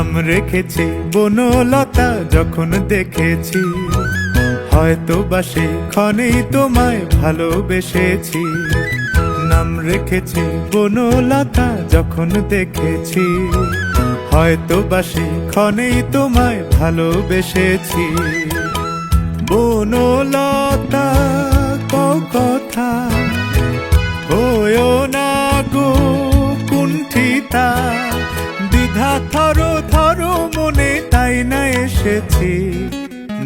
নাম রেখেছি, বনলতা যখন দেখেছি, হয়তো বা ক্ষণেই তোমায় ভালোবেসেছি। নাম রেখেছি, বনলতা যখন দেখেছি, হয়তো বা ক্ষণেই তোমায় ভালোবেসেছি। বনলতা ক থর থর মনে তাই না এসেছি।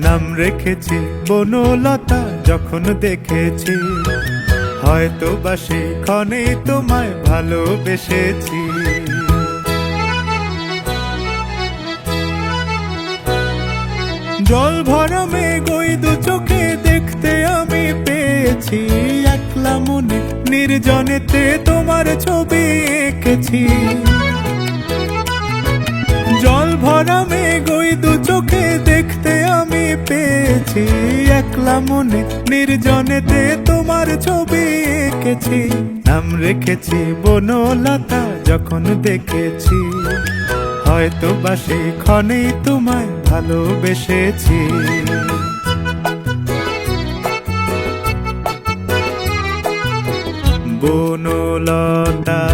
নাম রেখেছি বনলতা যখন দেখেছি। হয়তো বা সেখানে তোমায় ভালোবেসেছি। জল ভরা মেঘ দু চোখে দেখতে আমি পেয়েছি। একলা মনে নির্জনেতে তোমার ছবি এঁকেছি। ভরা মেঘ ওই দু চোখে দেখতে আমি পেয়েছি। একলা মনে নির্জনেতে তোমার ছবি এঁকেছি। নাম রেখেছি বনলতা যখন দেখেছি। হয়তো বা ক্ষণেই তোমায় ভালোবেসেছি। বনলতা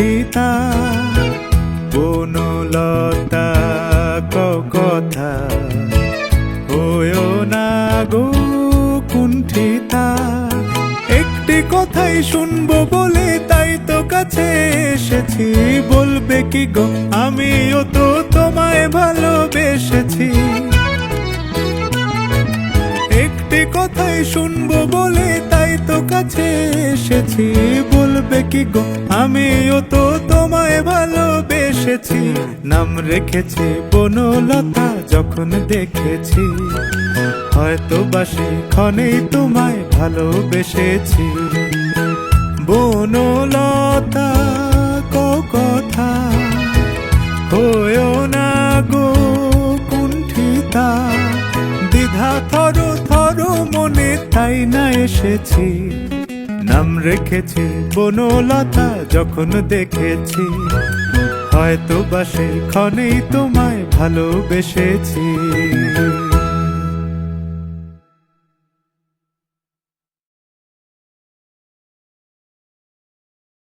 কুণ্ঠিতা বনলতা কথা। হয়েও না গো কুণ্ঠিতা, একটি কথাই শুনব বলে তাই তো কাছে এসেছি। বলবে কি গো, আমিও তো তোমায় ভালোবেসেছি। একটি কথাই শুনব বলে তাই তো কাছে এসেছি। তো তোমায় ভালোবেসেছি। নাম রেখেছি বনলতা, যখন দেখেছি হয়তো বা ক্ষণেই তোমায় ভালোবেসেছি। বনলতা, ক কথা হয়েও না গো কুণ্ঠিতা, দ্বিধা থর থর মনে তাই না এসেছি। নাম রেখেছি বনলতা যখন দেখেছি। হয়তো বা ক্ষণেই তোমায় ভালোবেসেছি।